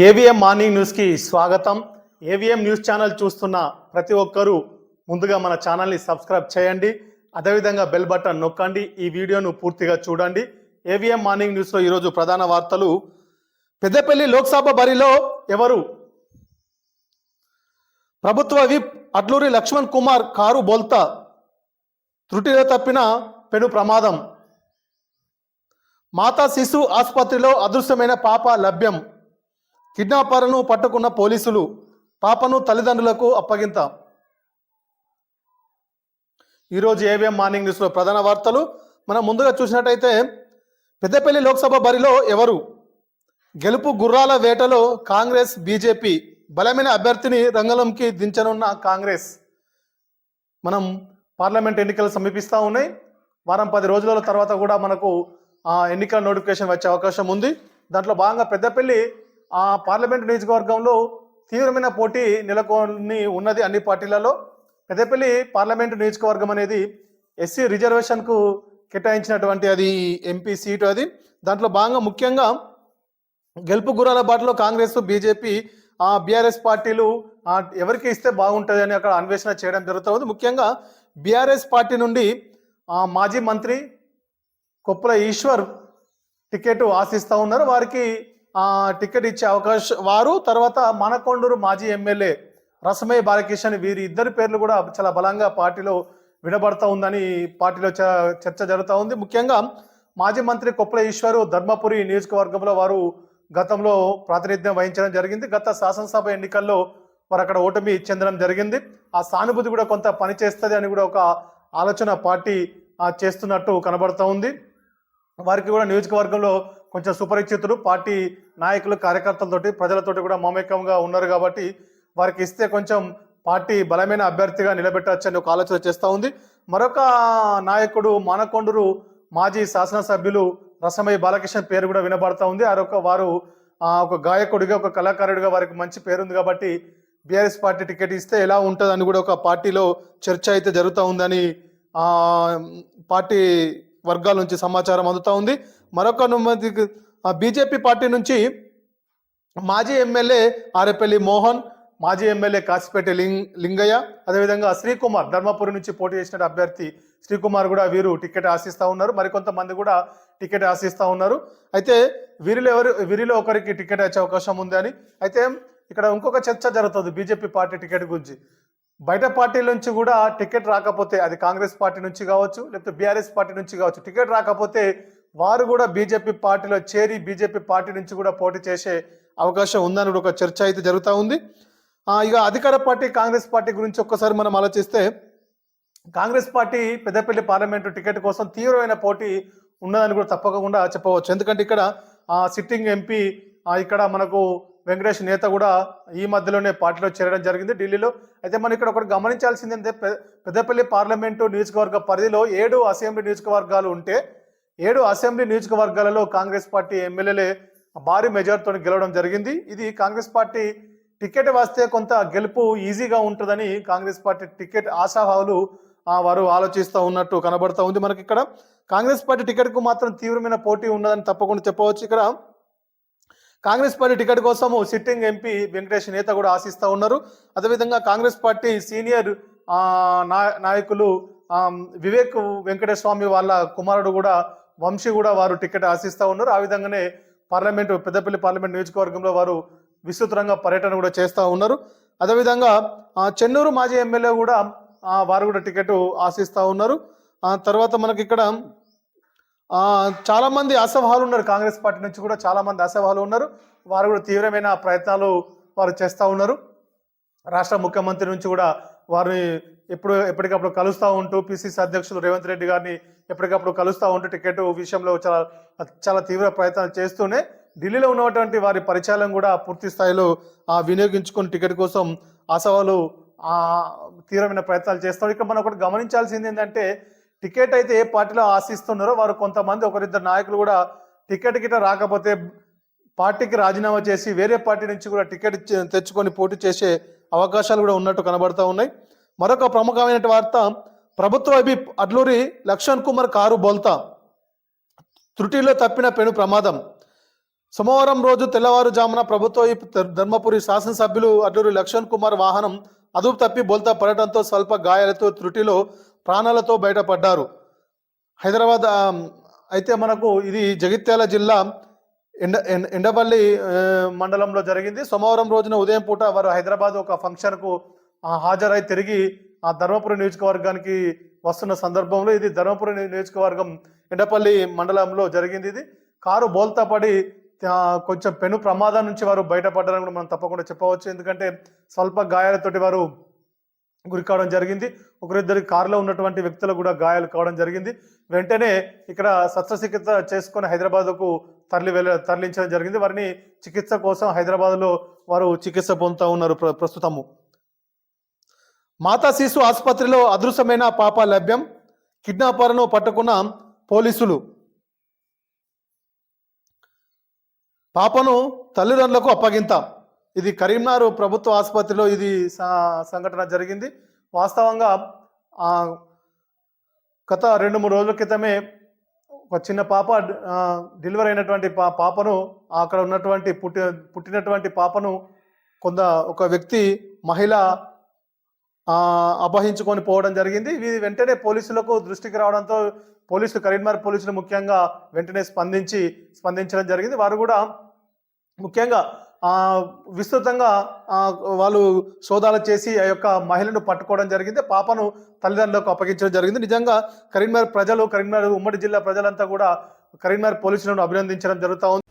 AVM morning న్యూస్కి స్వాగతం. AVM news channel చూస్తున్న ప్రతి ఒక్కరూ ముందుగా మన ఛానల్ని సబ్స్క్రైబ్ చేయండి. అదేవిధంగా బెల్ బటన్ నొక్కండి. ఈ వీడియోను పూర్తిగా చూడండి. ఏవిఎం మార్నింగ్ న్యూస్లో ఈరోజు ప్రధాన వార్తలు. పెద్దపల్లి లోక్సభ బరిలో ఎవరు? ప్రభుత్వ విప్ అడ్లూరి లక్ష్మణ్ కుమార్ కారు బోల్తా. త్రుటిలో తప్పిన పెను ప్రమాదం. మాతా శిశు ఆసుపత్రిలో అదృశ్యమైన పాప లభ్యం. కిడ్నాపర్ను పట్టుకున్న పోలీసులు పాపను తల్లిదండ్రులకు అప్పగింత. ఈరోజు ఏవిఎం మార్నింగ్ న్యూస్లో ప్రధాన వార్తలు. మనం ముందుగా చూసినట్టయితే పెద్దపల్లి లోక్సభ బరిలో ఎవరు? గెలుపు గుర్రాల వేటలో కాంగ్రెస్ బీజేపీ బలమైన అభ్యర్థిని రంగంలోకి దించనున్న కాంగ్రెస్. మనం పార్లమెంట్ ఎన్నికలు సమీపిస్తూ ఉన్నాయి. వారం పది రోజుల తర్వాత కూడా మనకు ఆ, ఎన్నికల నోటిఫికేషన్ వచ్చే అవకాశం ఉంది. దాంట్లో భాగంగా పెద్దపల్లి ఆ పార్లమెంట్ నియోజకవర్గంలో తీవ్రమైన పోటీ నెలకొని ఉన్నది అన్ని పార్టీలలో. పెద్దపల్లి పార్లమెంటు నియోజకవర్గం అనేది ఎస్సీ రిజర్వేషన్కు కేటాయించినటువంటి అది ఎంపీ సీటు అది. దాంట్లో భాగంగా ముఖ్యంగా గెలుపు గురాల బాటలో కాంగ్రెస్ బీజేపీ ఆ బీఆర్ఎస్ పార్టీలు ఎవరికి ఇస్తే బాగుంటుంది అని అక్కడ అన్వేషణ చేయడం జరుగుతుంది. ముఖ్యంగా బీఆర్ఎస్ పార్టీ నుండి ఆ, మాజీ మంత్రి కొప్పుల ఈశ్వర్ టికెట్ ఆశిస్తూ ఉన్నారు. వారికి టికెట్ ఇచ్చే అవకాశం వారు తర్వాత మనకొండూరు మాజీ ఎమ్మెల్యే రసమయ్య బాలకిషన్ వీరి ఇద్దరి పేర్లు కూడా చాలా బలంగా పార్టీలో వినబడతా ఉందని పార్టీలో చ- చర్చ జరుగుతూ ఉంది. ముఖ్యంగా మాజీ మంత్రి కొప్పల ఈశ్వరు ధర్మపురి నియోజకవర్గంలో వారు గతంలో ప్రాతినిధ్యం వహించడం జరిగింది. గత శాసనసభ ఎన్నికల్లో వారు అక్కడ ఓటమి చెందడం జరిగింది. ఆ సానుభూతి కూడా కొంత పనిచేస్తుంది అని కూడా ఒక ఆలోచన పార్టీ చేస్తున్నట్టు కనబడుతూ ఉంది. వారికి కూడా నియోజకవర్గంలో కొంచెం సుపరిచితులు పార్టీ నాయకులు కార్యకర్తలతోటి ప్రజలతోటి కూడా మమేకంగా ఉన్నారు కాబట్టి వారికి ఇస్తే కొంచెం పార్టీ బలమైన అభ్యర్థిగా నిలబెట్టచ్చని ఒక ఆలోచన చేస్తూ ఉంది. మరొక నాయకుడు మానకొండూరు మాజీ శాసనసభ్యులు రసమయ్య బాలకృష్ణ పేరు కూడా వినబడతా ఉంది. ఆరొక వారు ఒక గాయకుడిగా ఒక కళాకారుడిగా వారికి మంచి పేరుంది కాబట్టి బీఆర్ఎస్ పార్టీ టికెట్ ఇస్తే ఎలా ఉంటుందని కూడా ఒక పార్టీలో చర్చ అయితే జరుగుతూ ఉందని పార్టీ వర్గాల నుంచి సమాచారం అందుతా ఉంది. మరొక బీజేపీ పార్టీ నుంచి మాజీ ఎమ్మెల్యే ఆరేపల్లి మోహన్ మాజీ ఎమ్మెల్యే కాసిపేట లింగ్ లింగయ్య అదేవిధంగా శ్రీకుమార్ ధర్మపురి నుంచి పోటీ చేసిన అభ్యర్థి శ్రీకుమార్ కూడా వీరు టికెట్ ఆశిస్తూ ఉన్నారు. మరికొంతమంది కూడా టికెట్ ఆశిస్తూ ఉన్నారు. అయితే వీరిలో ఎవరు వీరిలో ఒకరికి టికెట్ వచ్చే అవకాశం ఉంది అని. అయితే ఇక్కడ ఇంకొక చర్చ జరుగుతుంది బీజేపీ పార్టీ టికెట్ గురించి. బయట పార్టీల నుంచి కూడా టికెట్ రాకపోతే అది కాంగ్రెస్ పార్టీ నుంచి కావచ్చు లేకపోతే బీఆర్ఎస్ పార్టీ నుంచి కావచ్చు టికెట్ రాకపోతే వారు కూడా బీజేపీ పార్టీలో చేరి బీజేపీ పార్టీ నుంచి కూడా పోటీ చేసే అవకాశం ఉందని కూడా ఒక చర్చ అయితే జరుగుతూ ఉంది. ఇక అధికార పార్టీ కాంగ్రెస్ పార్టీ గురించి ఒక్కసారి మనం ఆలోచిస్తే Congress party Peddapalli parliament ticket కోసం తీవ్రమైన పోటీ ఉన్నదని కూడా తప్పకుండా చెప్పవచ్చు. ఎందుకంటే ఇక్కడ సిట్టింగ్ ఎంపీ ఇక్కడ మనకు వెంకటేష్ నేత కూడా ఈ మధ్యలోనే పార్టీలో చేరడం జరిగింది ఢిల్లీలో. అయితే మనం ఇక్కడ ఒకటి గమనించాల్సింది అంటే పెద్దపల్లి పార్లమెంటు నియోజకవర్గ పరిధిలో ఏడు అసెంబ్లీ నియోజకవర్గాలు ఉంటే ఏడు అసెంబ్లీ నియోజకవర్గాలలో కాంగ్రెస్ పార్టీ ఎమ్మెల్యేలే భారీ మెజార్టీతో గెలవడం జరిగింది. ఇది కాంగ్రెస్ పార్టీ టికెట్ వస్తే కొంత గెలుపు ఈజీగా ఉంటుందని కాంగ్రెస్ పార్టీ టికెట్ ఆశాభావులు వారు ఆలోచిస్తూ ఉన్నట్టు కనబడుతూ ఉంది మనకి ఇక్కడ. కాంగ్రెస్ పార్టీ టికెట్కు మాత్రం తీవ్రమైన పోటీ ఉన్నదని తప్పకుండా చెప్పవచ్చు. ఇక్కడ కాంగ్రెస్ పార్టీ టికెట్ కోసము సిట్టింగ్ ఎంపీ వెంకటేష్ నేత కూడా ఆశిస్తూ ఉన్నారు. అదేవిధంగా కాంగ్రెస్ పార్టీ సీనియర్ నా- నాయకులు వివేక్ వెంకటేశ్వర స్వామి వాళ్ళ కుమారుడు కూడా వంశీ కూడా వారు టికెట్ ఆశిస్తూ ఉన్నారు. ఆ విధంగానే పార్లమెంటు పెద్దపల్లి పార్లమెంట్ నియోజకవర్గంలో వారు విస్తృతంగా పర్యటన కూడా చేస్తూ ఉన్నారు. అదేవిధంగా చెన్నూరు మాజీ ఎమ్మెల్యే కూడా వారు కూడా టికెట్ ఆశిస్తూ ఉన్నారు. తర్వాత మనకి ఇక్కడ చాలామంది అసభాలు ఉన్నారు. కాంగ్రెస్ పార్టీ నుంచి కూడా చాలామంది అసభాలు ఉన్నారు. వారు కూడా తీవ్రమైన ప్రయత్నాలు వారు చేస్తూ ఉన్నారు. రాష్ట్ర ముఖ్యమంత్రి నుంచి కూడా వారిని ఎప్పుడు ఎప్పటికప్పుడు కలుస్తూ ఉంటూ పిసిసి అధ్యక్షులు రేవంత్ రెడ్డి గారిని ఎప్పటికప్పుడు కలుస్తూ ఉంటూ టికెట్ విషయంలో చాలా చాలా తీవ్ర ప్రయత్నాలు చేస్తూనే ఢిల్లీలో ఉన్నటువంటి వారి పరిచయం కూడా పూర్తి స్థాయిలో వినియోగించుకుని టికెట్ కోసం అసవాలు తీవ్రమైన ప్రయత్నాలు చేస్తారు ఇక్కడ మనం ఒకటి గమనించాల్సింది ఏంటంటే టికెట్ అయితే ఏ పార్టీలో ఆశిస్తున్నారో వారు కొంతమంది ఒకరిద్దరు నాయకులు కూడా టికెట్ గిట రాకపోతే పార్టీకి రాజీనామా చేసి వేరే పార్టీ నుంచి కూడా టికెట్ తెచ్చుకొని పోటీ చేసే అవకాశాలు కూడా ఉన్నట్టు కనబడతా ఉన్నాయి. మరొక ప్రముఖమైన వార్త ప్రభుత్వ అభి అడ్లూరి లక్ష్మణ్ కుమార్ కారు బోల్తా. త్రుటిలో తప్పిన పెను ప్రమాదం. సోమవారం రోజు తెల్లవారుజామున ప్రభుత్వ ధర్మపురి శాసనసభ్యులు అడ్లూరి లక్ష్మణ్ కుమార్ వాహనం అదుపు తప్పి బోల్తా పడటంతో స్వల్ప గాయాలతో త్రుటిలో ప్రాణాలతో బయటపడ్డారు. హైదరాబాద్ అయితే మనకు ఇది జగిత్యాల జిల్లా ఎండ ఎండపల్లి మండలంలో జరిగింది. సోమవారం రోజున ఉదయం పూట వారు హైదరాబాద్ ఒక ఫంక్షన్కు హాజరై తిరిగి ఆ ధర్మపురి నియోజకవర్గానికి వస్తున్న సందర్భంలో ఇది ధర్మపురి నియోజకవర్గం ఎండపల్లి మండలంలో జరిగింది ఇది. కారు బోల్తా పడి కొంచెం పెను ప్రమాదం నుంచి వారు బయటపడ్డారని కూడా మనం తప్పకుండా చెప్పవచ్చు. ఎందుకంటే స్వల్ప గాయాలతోటి వారు గురి కావడం జరిగింది. ఒకరిద్దరి కారులో ఉన్నటువంటి వ్యక్తులు కూడా గాయాలు కావడం జరిగింది. వెంటనే ఇక్కడ శస్త్రచికిత్స చేసుకొని హైదరాబాద్కు తరలి వెళ్ళ తరలించడం జరిగింది. వారిని చికిత్స కోసం హైదరాబాద్లో వారు చికిత్స పొందుతూ ఉన్నారు ప్ర- ప్రస్తుతము. మాతా శిశు ఆసుపత్రిలో అదృశ్యమైన పాప లభ్యం. కిడ్నాపర్ను పట్టుకున్న పోలీసులు. పాపను తల్లిదండ్రులకు అప్పగింత. ఇది కరీంనగర్ ప్రభుత్వ ఆసుపత్రిలో ఇది సంఘటన జరిగింది. వాస్తవంగా గత రెండు మూడు రోజుల క్రితమే ఒక చిన్న పాప డెలివరీ అయినటువంటి పా పాపను అక్కడ ఉన్నటువంటి పుట్టి పుట్టినటువంటి పాపను కొంత ఒక వ్యక్తి మహిళ ఆ, అపహరించుకొని పోవడం జరిగింది. ఇది వెంటనే పోలీసులకు దృష్టికి రావడంతో పోలీసులు కరీంనగర్ పోలీసులు ముఖ్యంగా వెంటనే స్పందించి స్పందించడం జరిగింది. వారు కూడా ముఖ్యంగా విస్తృతంగా ఆ, వాళ్ళు సోదాలు చేసి ఆ యొక్క మహిళను పట్టుకోవడం జరిగింది. పాపను తల్లిదండ్రులకు అప్పగించడం జరిగింది. నిజంగా కరీంనగర్ ప్రజలు కరీంనగర్ ఉమ్మడి జిల్లా ప్రజలంతా కూడా కరీంనగర్ పోలీసులను అభినందించడం జరుగుతూ ఉంది.